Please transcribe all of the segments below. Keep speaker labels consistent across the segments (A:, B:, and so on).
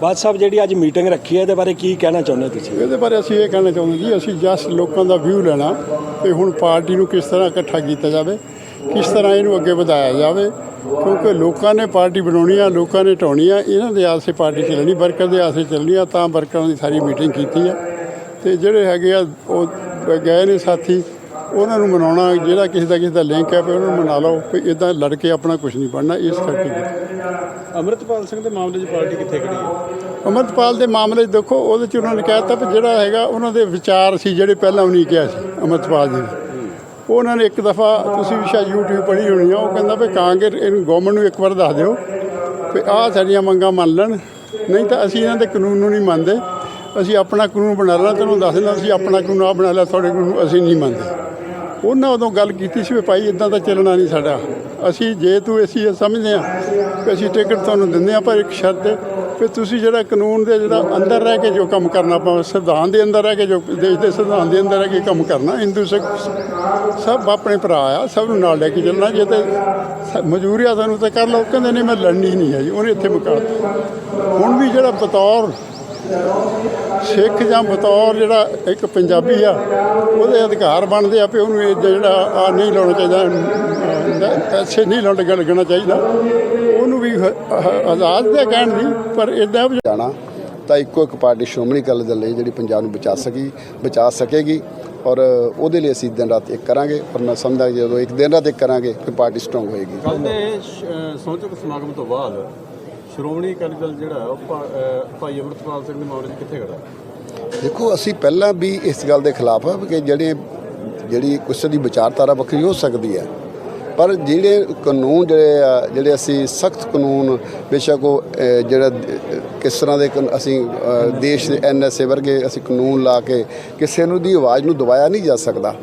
A: ਬਾਦ ਸਾਹਿਬ, ਜਿਹੜੀ ਅੱਜ ਮੀਟਿੰਗ ਰੱਖੀ ਹੈ, ਇਹਦੇ ਬਾਰੇ ਕੀ ਕਹਿਣਾ ਚਾਹੁੰਦੇ ਤੁਸੀਂ?
B: ਇਹਦੇ ਬਾਰੇ ਅਸੀਂ ਇਹ ਕਹਿਣਾ ਚਾਹੁੰਦੇ ਜੀ, ਅਸੀਂ ਜਸ ਲੋਕਾਂ ਦਾ ਵਿਊ ਲੈਣਾ ਕਿ ਹੁਣ ਪਾਰਟੀ ਨੂੰ ਕਿਸ ਤਰ੍ਹਾਂ ਇਕੱਠਾ ਕੀਤਾ ਜਾਵੇ, ਕਿਸ ਤਰ੍ਹਾਂ ਇਹਨੂੰ ਅੱਗੇ ਵਧਾਇਆ ਜਾਵੇ, ਕਿਉਂਕਿ ਲੋਕਾਂ ਨੇ ਪਾਰਟੀ ਬਣਾਉਣੀ ਆ, ਲੋਕਾਂ ਨੇ ਢਾਉਣੀ ਆ, ਇਹਨਾਂ ਦੇ ਆਸੇ ਪਾਰਟੀ ਚੱਲਣੀ, ਵਰਕਰ ਦੇ ਆਸੇ ਚੱਲਣੀ ਆ, ਤਾਂ ਵਰਕਰਾਂ ਦੀ ਸਾਰੀ ਮੀਟਿੰਗ ਕੀਤੀ ਆ। ਤੇ ਜਿਹੜੇ ਹੈਗੇ ਆ, ਉਹ ਗਏ ਨੇ ਸਾਥੀ ਉਹਨਾਂ ਨੂੰ ਮਨਾਉਣਾ ਜਿਹੜਾ ਕਿਸੇ ਦਾ ਕਿਸੇ ਦਾ ਲਿੰਕ ਹੈ ਵੀ ਉਹਨਾਂ ਨੂੰ ਮਨਾ ਲਓ ਵੀ ਇਦਾਂ ਲੜ ਕੇ ਆਪਣਾ ਕੁਝ ਨਹੀਂ ਬਣਨਾ ਇਸ ਕਰਕੇ
C: ਅੰਮ੍ਰਿਤਪਾਲ ਸਿੰਘ ਦੇ ਮਾਮਲੇ 'ਚ ਪਾਰਟੀ ਕਿੱਥੇ ਖੜੀ ਹੈ?
B: ਅਮਰਤਪਾਲ ਦੇ ਮਾਮਲੇ 'ਚ ਦੇਖੋ ਉਹਦੇ 'ਚ ਉਹਨਾਂ ਨੇ ਕਹਿ ਦਿੱਤਾ ਵੀ ਜਿਹੜਾ ਹੈਗਾ ਉਹਨਾਂ ਦੇ ਵਿਚਾਰ ਸੀ ਜਿਹੜੇ ਪਹਿਲਾਂ ਉਹਨੇ ਕਿਹਾ ਸੀ ਅਮਰਤਪਾਲ ਜੀ ਨੇ ਉਹ ਉਹਨਾਂ ਨੇ ਇੱਕ ਦਫਾ ਤੁਸੀਂ ਵੀ ਸ਼ਾਇਦ YouTube ਪੜ੍ਹੀ ਹੋਣੀ ਆ ਉਹ ਕਹਿੰਦਾ ਵੀ ਕਾਂਗਰਸ ਇਹਨੂੰ ਗਵਰਨਮੈਂਟ ਨੂੰ ਇੱਕ ਵਾਰ ਦੱਸ ਦਿਓ ਵੀ ਆਹ ਸਾਡੀਆਂ ਮੰਗਾਂ ਮੰਨ ਲੈਣ। ਨਹੀਂ ਤਾਂ ਅਸੀਂ ਇਹਨਾਂ ਦੇ ਕਾਨੂੰਨ ਨੂੰ ਨਹੀਂ ਮੰਨਦੇ। ਅਸੀਂ ਆਪਣਾ ਕਾਨੂੰਨ ਬਣਾ ਲੈਣਾ ਤੈਨੂੰ ਦੱਸ ਦਿੰਦਾ ਅਸੀਂ ਆਪਣਾ ਕਾਨੂੰਨ ਆ ਬਣਾ ਲਿਆ ਤੁਹਾਡੇ ਕਾਨੂੰਨ ਅਸੀਂ ਨਹੀਂ ਮੰਨਦੇ। ਉਹਨਾਂ ਉਦੋਂ ਗੱਲ ਕੀਤੀ ਸੀ ਵੀ ਭਾਈ ਇਦਾਂ ਤਾਂ ਚੱਲਣਾ ਨਹੀਂ ਸਾਡਾ। ਅਸੀਂ ਜੇ ਤੂੰ ਅਸੀਂ ਇਹ ਸਮਝਦੇ ਆ ਕਿ ਅਸੀਂ ਟਿਕਟ ਤੁਹਾਨੂੰ ਦਿੰਦੇ ਆ ਪਰ ਇੱਕ ਸ਼ਰਤ ਹੈ ਕਿ ਤੁਸੀਂ ਜਿਹੜਾ ਕਾਨੂੰਨ ਦੇ ਜਿਹੜਾ ਅੰਦਰ ਰਹਿ ਕੇ ਜੋ ਕੰਮ ਕਰਨਾ, ਆਪਾਂ ਸੰਵਿਧਾਨ ਦੇ ਅੰਦਰ ਰਹਿ ਕੇ ਜੋ ਦੇਸ਼ ਦੇ ਸੰਵਿਧਾਨ ਦੇ ਅੰਦਰ ਰਹਿ ਕੇ ਕੰਮ ਕਰਨਾ, ਹਿੰਦੂ, ਸਿੱਖ ਸਭ ਆਪਣੇ ਭਰਾ ਆ, ਸਭ ਨੂੰ ਨਾਲ ਲੈ ਕੇ ਚੱਲਣਾ, ਜੇ ਤੇ ਸ- ਮਜ਼ਦੂਰੀ ਆ ਸਾਨੂੰ ਤਾਂ ਕਰ ਲਓ। ਕਹਿੰਦੇ ਨਹੀਂ ਮੈਂ ਲੜਨੀ ਨਹੀਂ ਹੈ ਜੀ ਉਹਨੇ ਇੱਥੇ ਮੁਕਾ ਦਿੱਤਾ। ਹੁਣ ਵੀ ਜਿਹੜਾ ਬਤੌਰ ਸਿੱਖ ਜਾਂ ਬਤੌਰ ਜਿਹੜਾ ਇੱਕ ਪੰਜਾਬੀ ਆ ਉਹਦੇ ਅਧਿਕਾਰ ਬਣਦੇ ਆ ਵੀ ਉਹਨੂੰ ਇਹ ਜਿਹੜਾ ਆ ਨਹੀਂ ਲਾਉਣਾ ਚਾਹੀਦਾ ਐਸੇ ਨਹੀਂ ਲਾਉਣ ਲੱਗਣਾ ਚਾਹੀਦਾ। ਉਹਨੂੰ ਵੀ ਆਜ਼ਾਦ ਦੇ ਕਹਿਣ ਦੀ ਪਰ ਇਦਾਂ
D: ਜਾਣਾ ਤਾਂ ਇੱਕੋ ਇੱਕ ਪਾਰਟੀ ਸ਼੍ਰੋਮਣੀ ਅਕਾਲੀ ਦਲ ਹੈ ਜਿਹੜੀ ਪੰਜਾਬ ਨੂੰ ਬਚਾ ਸਕੀ ਬਚਾ ਸਕੇਗੀ। ਔਰ ਉਹਦੇ ਲਈ ਅਸੀਂ ਦਿਨ ਰਾਤ ਇੱਕ ਕਰਾਂਗੇ ਪਰ ਮੈਂ ਸਮਝਦਾ ਕਿ ਜਦੋਂ ਇੱਕ ਦਿਨ ਰਾਤ ਇੱਕ ਕਰਾਂਗੇ ਫਿਰ ਪਾਰਟੀ ਸਟਰੋਂਗ ਹੋਏਗੀ।
C: ਕੱਲ ਦੇ ਸੌਂਚਕ ਸਮਾਗਮ ਤੋਂ ਬਾਅਦ ਸ਼੍ਰੋਮਣੀ ਅਕਾਲੀ ਦਲ ਜਿਹੜਾ ਉਹ ਭਾਈ ਅੰਮ੍ਰਿਤਪਾਲ ਸਿੰਘ ਦੇ ਮਾਮਲੇ 'ਚ ਕਿੱਥੇ ਖੜਾ?
D: ਦੇਖੋ, ਅਸੀਂ ਪਹਿਲਾਂ ਵੀ ਇਸ ਗੱਲ ਦੇ ਖਿਲਾਫ ਆ ਕਿ ਜਿਹੜੇ, ਜਿਹੜੀ ਕਿਸੇ ਦੀ ਵਿਚਾਰਧਾਰਾ ਵੱਖਰੀ ਹੋ ਸਕਦੀ ਹੈ। ਪਰ ਜਿਹੜੇ ਕਾਨੂੰਨ ਜਿਹੜੇ ਆ, ਜਿਹੜੇ ਅਸੀਂ ਸਖਤ ਕਾਨੂੰਨ, ਬੇਸ਼ੱਕ ਉਹ ਜਿਹੜਾ ਕਿਸ ਤਰ੍ਹਾਂ ਦੇ ਅਸੀਂ ਦੇਸ਼ ਦੇ ਐਨਐਸਏ ਵਰਗੇ ਅਸੀਂ ਕਾਨੂੰਨ ਲਾ ਕੇ ਕਿਸੇ ਨੂੰ ਦੀ ਆਵਾਜ਼ ਨੂੰ ਦਬਾਇਆ ਨਹੀਂ ਜਾ ਸਕਦਾ।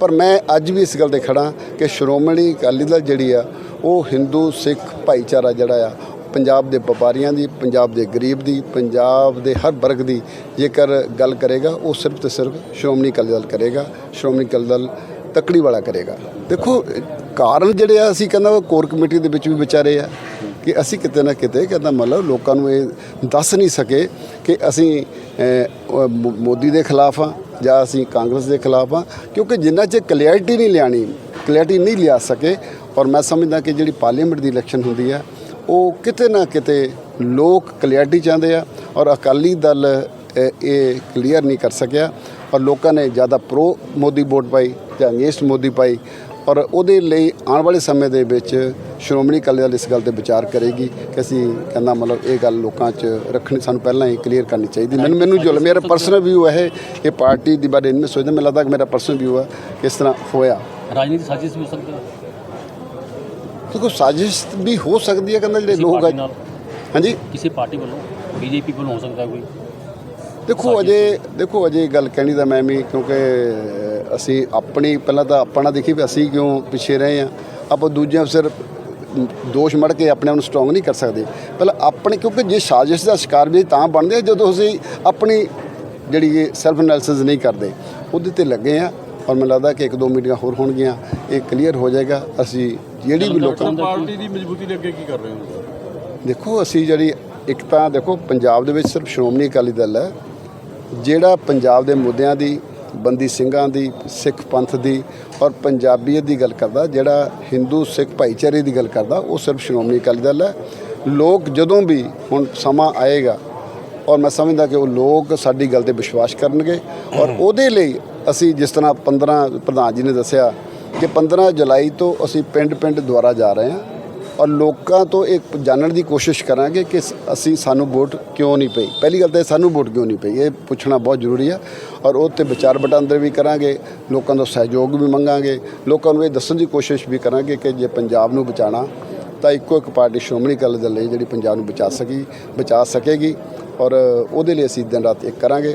D: ਪਰ ਮੈਂ ਅੱਜ ਵੀ ਇਸ ਗੱਲ ਤੇ ਖੜਾ ਕਿ ਸ਼੍ਰੋਮਣੀ ਅਕਾਲੀ ਦਲ ਜਿਹੜੀ ਆ, ਉਹ ਹਿੰਦੂ ਸਿੱਖ ਭਾਈਚਾਰਾ ਜਿਹੜਾ ਆ ਪੰਜਾਬ ਦੇ ਵਪਾਰੀਆਂ ਦੀ, ਪੰਜਾਬ ਦੇ ਗਰੀਬ ਦੀ, ਪੰਜਾਬ ਦੇ ਹਰ ਵਰਗ ਦੀ ਜੇਕਰ ਗੱਲ ਕਰੇਗਾ, ਉਹ ਸਿਰਫ ਤੇ ਸਿਰਫ ਸ਼੍ਰੋਮਣੀ ਅਕਾਲੀ ਦਲ ਕਰੇਗਾ, ਸ਼੍ਰੋਮਣੀ ਅਕਾਲੀ ਦਲ ਤਕੜੀ ਵਾਲਾ ਕਰੇਗਾ। ਦੇਖੋ, ਕਾਰਨ ਜਿਹੜੇ ਆ, ਅਸੀਂ ਕਹਿੰਦਾ ਕੋਰ ਕਮੇਟੀ ਦੇ ਵਿੱਚ ਵੀ ਵਿਚਾਰੇ ਆ ਕਿ ਅਸੀਂ ਕਿਤੇ ਨਾ ਕਿਤੇ ਕਹਿੰਦਾ ਮਤਲਬ ਲੋਕਾਂ ਨੂੰ ਇਹ ਦੱਸ ਨਹੀਂ ਸਕੇ ਕਿ ਅਸੀਂ ਮੋਦੀ ਦੇ ਖਿਲਾਫ ਆ ਜਾਂ ਅਸੀਂ ਕਾਂਗਰਸ ਦੇ ਖਿਲਾਫ ਆ ਕਿਉਂਕਿ ਜਿੰਨਾ ਚਿਰ ਕਲੈਰਿਟੀ ਨਹੀਂ ਲਿਆਣੀ, ਕਲੈਰਿਟੀ ਨਹੀਂ ਲਿਆ ਸਕੇ, ਔਰ ਮੈਂ ਸਮਝਦਾ ਕਿ ਜਿਹੜੀ ਪਾਰਲੀਮੈਂਟ ਦੀ ਇਲੈਕਸ਼ਨ ਹੁੰਦੀ ਹੈ ਉਹ ਕਿਤੇ ਨਾ ਕਿਤੇ ਲੋਕ ਕਲੈਰਿਟੀ ਚਾਹੁੰਦੇ ਆ ਔਰ ਅਕਾਲੀ ਦਲ ਇਹ ਕਲੀਅਰ ਨਹੀਂ ਕਰ ਸਕਿਆ ਔਰ ਲੋਕਾਂ ਨੇ ਜ਼ਿਆਦਾ ਪ੍ਰੋ ਮੋਦੀ ਵੋਟ ਪਾਈ ਜਾਂ ਅਗੇਂਸਟ ਮੋਦੀ ਪਾਈ ਔਰ ਉਹਦੇ ਲਈ ਆਉਣ ਵਾਲੇ ਸਮੇਂ ਦੇ ਵਿੱਚ ਸ਼੍ਰੋਮਣੀ ਅਕਾਲੀ ਦਲ ਇਸ ਗੱਲ ਤੇ ਵਿਚਾਰ ਕਰੇਗੀ ਕਿ ਅਸੀਂ ਕਹਿੰਦਾ ਮਤਲਬ ਇਹ ਗੱਲ ਲੋਕਾਂ 'ਚ ਰੱਖਣੀ ਸਾਨੂੰ ਪਹਿਲਾਂ ਹੀ ਕਲੀਅਰ ਕਰਨੀ ਚਾਹੀਦੀ। ਮੈਨੂੰ ਮੈਨੂੰ ਜੋ ਮੇਰਾ ਪਰਸਨਲ ਵਿਊ ਹੈ ਇਹ ਪਾਰਟੀ ਦੀ ਬਾਰੇ ਨਹੀਂ ਮੈਂ ਸੋਚਦਾ ਮੈਨੂੰ ਲੱਗਦਾ ਕਿ ਮੇਰਾ ਪਰਸਨਲ ਵਿਊ ਹੈ ਕਿਸ ਤਰ੍ਹਾਂ ਹੋਇਆ।
E: ਰਾਜਨੀਤੀ ਸਾਜ਼ਿਸ਼ ਹੋ ਸਕਦੀ ਹੈ।
D: ਦੇਖੋ ਸਾਜ਼ਿਸ਼ ਵੀ ਹੋ ਸਕਦੀ ਹੈ ਕਹਿੰਦਾ ਜਿਹੜੇ
E: ਕਿਸੇ
D: ਲੋਕ ਆ?
E: ਪਾਰਟੀ ਨਾਲ?
D: ਹਾਂਜੀ।
E: ਕਿਸੇ ਪਾਰਟੀ ਵੱਲੋਂ? ਬੀਜੇਪੀ ਵੱਲੋਂ ਹੋ ਸਕਦਾ ਕੋਈ?
D: ਦੇਖੋ ਅਜੇ ਦੇਖੋ ਅਜੇ ਗੱਲ ਕਹਿਣੀ ਤਾਂ ਮੈਂ ਵੀ ਕਿਉਂਕਿ ਅਸੀਂ ਆਪਣੀ ਪਹਿਲਾਂ ਤਾਂ ਆਪਣਾ ਦੇਖੀ ਵੀ ਅਸੀਂ ਕਿਉਂ ਪਿੱਛੇ ਰਹੇ ਆ ਆਪਾਂ ਦੂਜਿਆਂ ਸਿਰ ਦੋਸ਼ ਮੜ ਕੇ ਆਪਣੇ ਆਪ ਨੂੰ ਸਟਰੋਂਗ ਨਹੀਂ ਕਰ ਸਕਦੇ। ਪਹਿਲਾਂ ਆਪਣੇ ਕਿਉਂਕਿ ਜੇ ਸਾਜ਼ਿਸ਼ ਦਾ ਸ਼ਿਕਾਰ ਵੀ ਤਾਂ ਬਣਦੇ ਆ ਜਦੋਂ ਅਸੀਂ ਆਪਣੀ ਜਿਹੜੀ ਇਹ ਸੈਲਫ ਐਨਾਲਿਸਿਸ ਨਹੀਂ ਕਰਦੇ। ਉਹਦੇ ਤੇ ਲੱਗੇ ਆ ਔਰ ਮੈਨੂੰ ਲੱਗਦਾ ਕਿ ਇੱਕ ਦੋ ਮੀਟਿੰਗਾਂ ਹੋਰ ਹੋਣਗੀਆਂ ਇਹ ਕਲੀਅਰ ਹੋ ਜਾਏਗਾ। ਅਸੀਂ ਜਿਹੜੀ ਵੀ ਲੋਕਾਂ
C: ਪਾਰਟੀ ਦੀ ਮਜ਼ਬੂਤੀ ਅੱਗੇ ਕੀ ਕਰ ਰਹੇ ਹੋ?
D: ਦੇਖੋ ਅਸੀਂ ਜਿਹੜੀ ਇੱਕ ਤਾਂ ਦੇਖੋ ਪੰਜਾਬ ਦੇ ਵਿੱਚ ਸਿਰਫ ਸ਼੍ਰੋਮਣੀ ਅਕਾਲੀ ਦਲ ਹੈ। ਜਿਹੜਾ ਪੰਜਾਬ ਦੇ ਮੁੱਦਿਆਂ ਦੀ ਬੰਦੀ ਸਿੰਘਾਂ ਦੀ ਸਿੱਖ ਪੰਥ ਦੀ ਔਰ ਪੰਜਾਬੀਅਤ ਦੀ ਗੱਲ ਕਰਦਾ ਜਿਹੜਾ ਹਿੰਦੂ ਸਿੱਖ ਭਾਈਚਾਰੇ ਦੀ ਗੱਲ ਕਰਦਾ ਉਹ ਸਿਰਫ ਸ਼੍ਰੋਮਣੀ ਅਕਾਲੀ ਦਲ ਹੈ। ਲੋਕ ਜਦੋਂ ਵੀ ਹੁਣ ਸਮਾਂ ਆਏਗਾ ਔਰ ਮੈਂ ਸਮਝਦਾ ਕਿ ਉਹ ਲੋਕ ਸਾਡੀ ਗੱਲ ਤੇ ਵਿਸ਼ਵਾਸ ਕਰਨਗੇ ਔਰ ਉਹਦੇ ਲਈ ਅਸੀਂ ਜਿਸ ਤਰ੍ਹਾਂ 15 ਪ੍ਰਧਾਨ ਜੀ ਨੇ ਦੱਸਿਆ ਕਿ 15 ਜੁਲਾਈ ਤੋਂ ਅਸੀਂ ਪਿੰਡ-ਪਿੰਡ ਦੁਆਰਾ ਜਾ ਰਹੇ ਹਾਂ ਔਰ ਲੋਕਾਂ ਤੋਂ ਇੱਕ ਜਾਣਨ ਦੀ ਕੋਸ਼ਿਸ਼ ਕਰਾਂਗੇ ਕਿ ਅਸੀਂ ਸਾਨੂੰ ਵੋਟ ਕਿਉਂ ਨਹੀਂ ਪਈ। ਪਹਿਲੀ ਗੱਲ ਤਾਂ ਇਹ ਸਾਨੂੰ ਵੋਟ ਕਿਉਂ ਨਹੀਂ ਪਈ, ਇਹ ਪੁੱਛਣਾ ਬਹੁਤ ਜ਼ਰੂਰੀ ਆ ਔਰ ਉਹ ਤੇ ਵਿਚਾਰ ਵਟਾਂਦਰ ਵੀ ਕਰਾਂਗੇ, ਲੋਕਾਂ ਦਾ ਸਹਿਯੋਗ ਵੀ ਮੰਗਾਂਗੇ, ਲੋਕਾਂ ਨੂੰ ਇਹ ਦੱਸਣ ਦੀ ਕੋਸ਼ਿਸ਼ ਵੀ ਕਰਾਂਗੇ ਕਿ ਜੇ ਪੰਜਾਬ ਨੂੰ ਬਚਾਉਣਾ ਤਾਂ ਇੱਕੋ ਇੱਕ ਪਾਰਟੀ ਸ਼੍ਰੋਮਣੀ ਅਕਾਲੀ ਦਲ ਹੈ ਜਿਹੜੀ ਪੰਜਾਬ ਨੂੰ ਬਚਾ ਸਕੀ, ਬਚਾ ਸਕੇਗੀ ਔਰ ਉਹਦੇ ਲਈ ਅਸੀਂ ਦਿਨ ਰਾਤ ਇੱਕ ਕਰਾਂਗੇ।